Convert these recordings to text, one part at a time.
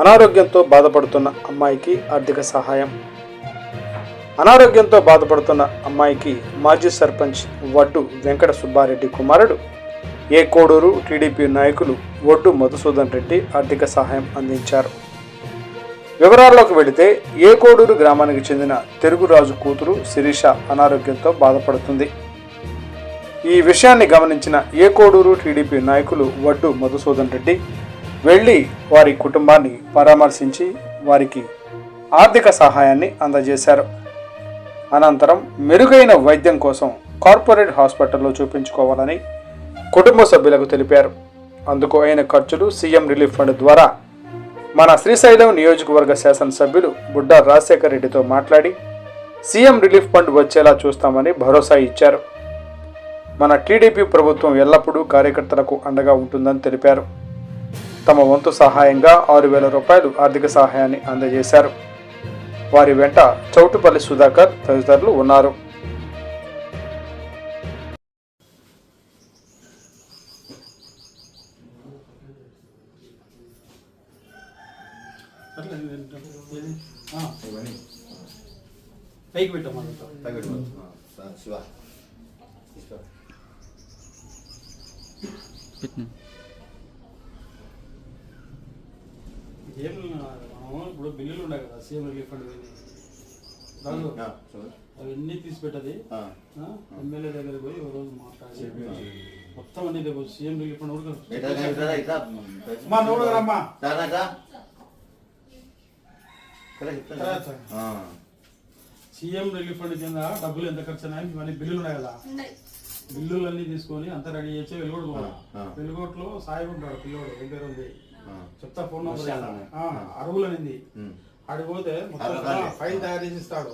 అనారోగ్యంతో బాధపడుతున్న అమ్మాయికి ఆర్థిక సహాయం. అనారోగ్యంతో బాధపడుతున్న అమ్మాయికి మాజీ సర్పంచ్ వడ్డు వెంకట సుబ్బారెడ్డి కుమారుడు ఏ కోడూరు టీడీపీ నాయకులు ఒడ్డు మధుసూదన్ రెడ్డి ఆర్థిక సహాయం అందించారు. వివరాల్లోకి వెళితే ఏ కోడూరు గ్రామానికి చెందిన తెలుగురాజు కూతురు శిరీష అనారోగ్యంతో బాధపడుతుంది. ఈ విషయాన్ని గమనించిన ఏ కోడూరు టీడీపీ నాయకులు వడ్డు మధుసూదన్ రెడ్డి వెళ్ళి వారి కుటుంబాన్ని పరామర్శించి వారికి ఆర్థిక సహాయాన్ని అందజేశారు. అనంతరం మెరుగైన వైద్యం కోసం కార్పొరేట్ హాస్పిటల్లో చూపించుకోవాలని కుటుంబ సభ్యులకు తెలిపారు. అందుకు అయిన ఖర్చులు సీఎం రిలీఫ్ ఫండ్ ద్వారా మన శ్రీశైలం నియోజకవర్గ శాసనసభ్యులు బుడ్డా రాజశేఖర్ రెడ్డితో మాట్లాడి సీఎం రిలీఫ్ ఫండ్ వచ్చేలా చూస్తామని భరోసా ఇచ్చారు. మన టీడీపీ ప్రభుత్వం ఎల్లప్పుడూ కార్యకర్తలకు అండగా ఉంటుందని తెలిపారు. తమ వంతు సహాయంగా ఆరు వేల రూపాయలు ఆర్థిక సహాయాన్ని అందజేశారు. వారి వెంట చౌటుపల్లి సుధాకర్ తదితరులు ఉన్నారు. పైకి పెట్టమ్మా శివ. ఏం మనము ఇప్పుడు బిల్లులు ఉన్నాయి కదా సీఎం రిలీఫ్ ఫండ్ అవన్నీ తీసి పెట్టది ఎమ్మెల్యే దగ్గర పోయి ఒక రోజు మాట్లాడి. మొత్తం అన్ని రేపు సీఎం రిలీఫ్ ఫండ్ కూడా సీఎం రిలీఫ్ ఫండ్ కింద డబ్బులు ఎంత ఖర్చు అయినాయి? ఇవన్నీ బిల్లులు ఉన్నాయి కదా. బిల్లులు అన్ని తీసుకొని అంతా రెడీ చేసి వెలుగోడు పోవాలి? ఆ. వెలుగోట్లో సాయి ఉంటాడు పిల్లోడు ఏం పేరు ఉంది? చెప్తా ఫోన్ నెంబర్ అరువులు అనింది. ఆ, ఫైల్ తయారు చేసి ఇస్తాడు.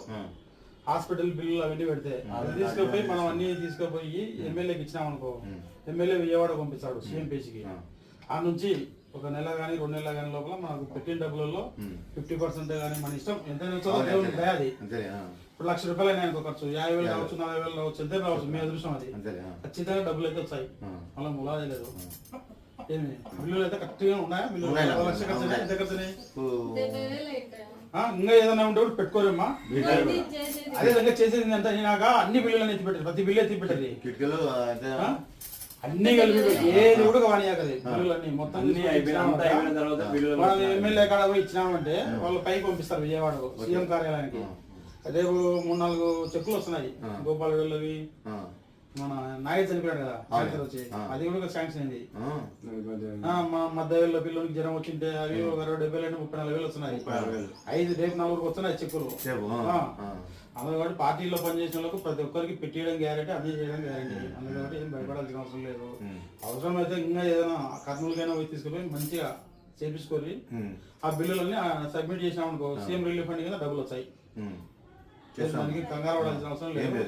హాస్పిటల్ బిల్లులు అవన్నీ పెడితే అది తీసుకుపోయి మనం అన్ని తీసుకుపోయి ఎమ్మెల్యేకి ఇచ్చినాం అనుకో ఎమ్మెల్యే విజయవాడ పంపిస్తాడు సీఎం పేజీకి. ఆ. నుంచి ఒక నెల కానీ రెండు నెలల కానీ లోపల మనకు పెట్టిన డబ్బులలో ఫిఫ్టీ పర్సెంట్ కానీ మన ఇష్టం. ఎంత అది. ఇప్పుడు లక్ష రూపాయలు అయినా అనుకో ఖర్చు. యాభై వేలు కావచ్చు నలభై వేలు కావచ్చు ఎంత రావచ్చు మీ అదృష్టం అది. ఖచ్చితంగా డబ్బులు అయితే వచ్చాయి. మళ్ళీ ములాదే లేదు. బిల్లులు అయితే కరెక్ట్గా ఉన్నాయా? బిల్లులు ఉన్నాయి. ఒక లక్ష ఖర్చు అయినాయి, ఎంత ఖర్చు అయినాయి? ఇప్పుడు ఆ, ఇంకా ఏదైనా ఉంటే కూడా పెట్టుకోరేమ్మా. అదే విధంగా చేసేది ఎంత అయినాక అన్ని బిల్లులు ఎత్తి పెట్టారు ప్రతి బిల్లు ఎత్తి పెట్టారు కిటికీలు అంతే ఆ? అన్ని కలిపి ఏది కూడా వాణియాకది బిల్లులు అన్ని మొత్తం అన్ని అయిపోయిన అంతా ఇచ్చినామంటే, అయిపోయిన తర్వాత బిల్లులు మనం ఎమ్మెల్యే కాడ పోయి ఇచ్చినామంటే వాళ్ళు పైకి పంపిస్తారు విజయవాడకు సీఎం కార్యాలయానికి. రేపు మూడు నాలుగు చెక్కులు వస్తున్నాయి. గోపాల్ వెళ్ళవి ఆ, మన నాయక్ చనిపోయాడు కదా. క్యాన్సర్ వచ్చి. అది కూడా శాంక్షన్ అయింది. మా మధ్య వేళ్ళ పిల్లలకి జ్వరం వచ్చింటే అవి ఒక అరవై డెబ్బై వేలు ముప్పై నాలుగు వేలు వస్తున్నాయి. ఐదు రేపు నలుగురికి వస్తున్నాయి చెక్కులు. అందులో కాబట్టి పార్టీలో పనిచేసిన వాళ్ళకు ప్రతి ఒక్కరికి పెట్టేయడం గ్యారెంటీ అన్ని చేయడం గ్యారెంటీ అందులో కాబట్టి ఏం భయపడాల్సిన అవసరం లేదు. అవసరం అయితే ఇంకా ఏదైనా కర్నూలుకైనా పోయి తీసుకుపోయి మంచిగా చేపించుకొని. ఆ బిల్లులన్నీ సబ్మిట్ చేసినాం అనుకో సీఎం రిలీఫ్ ఫండ్ కింద డబ్బులు వచ్చాయి దానికి కంగారు పడాల్సిన అవసరం లేదు.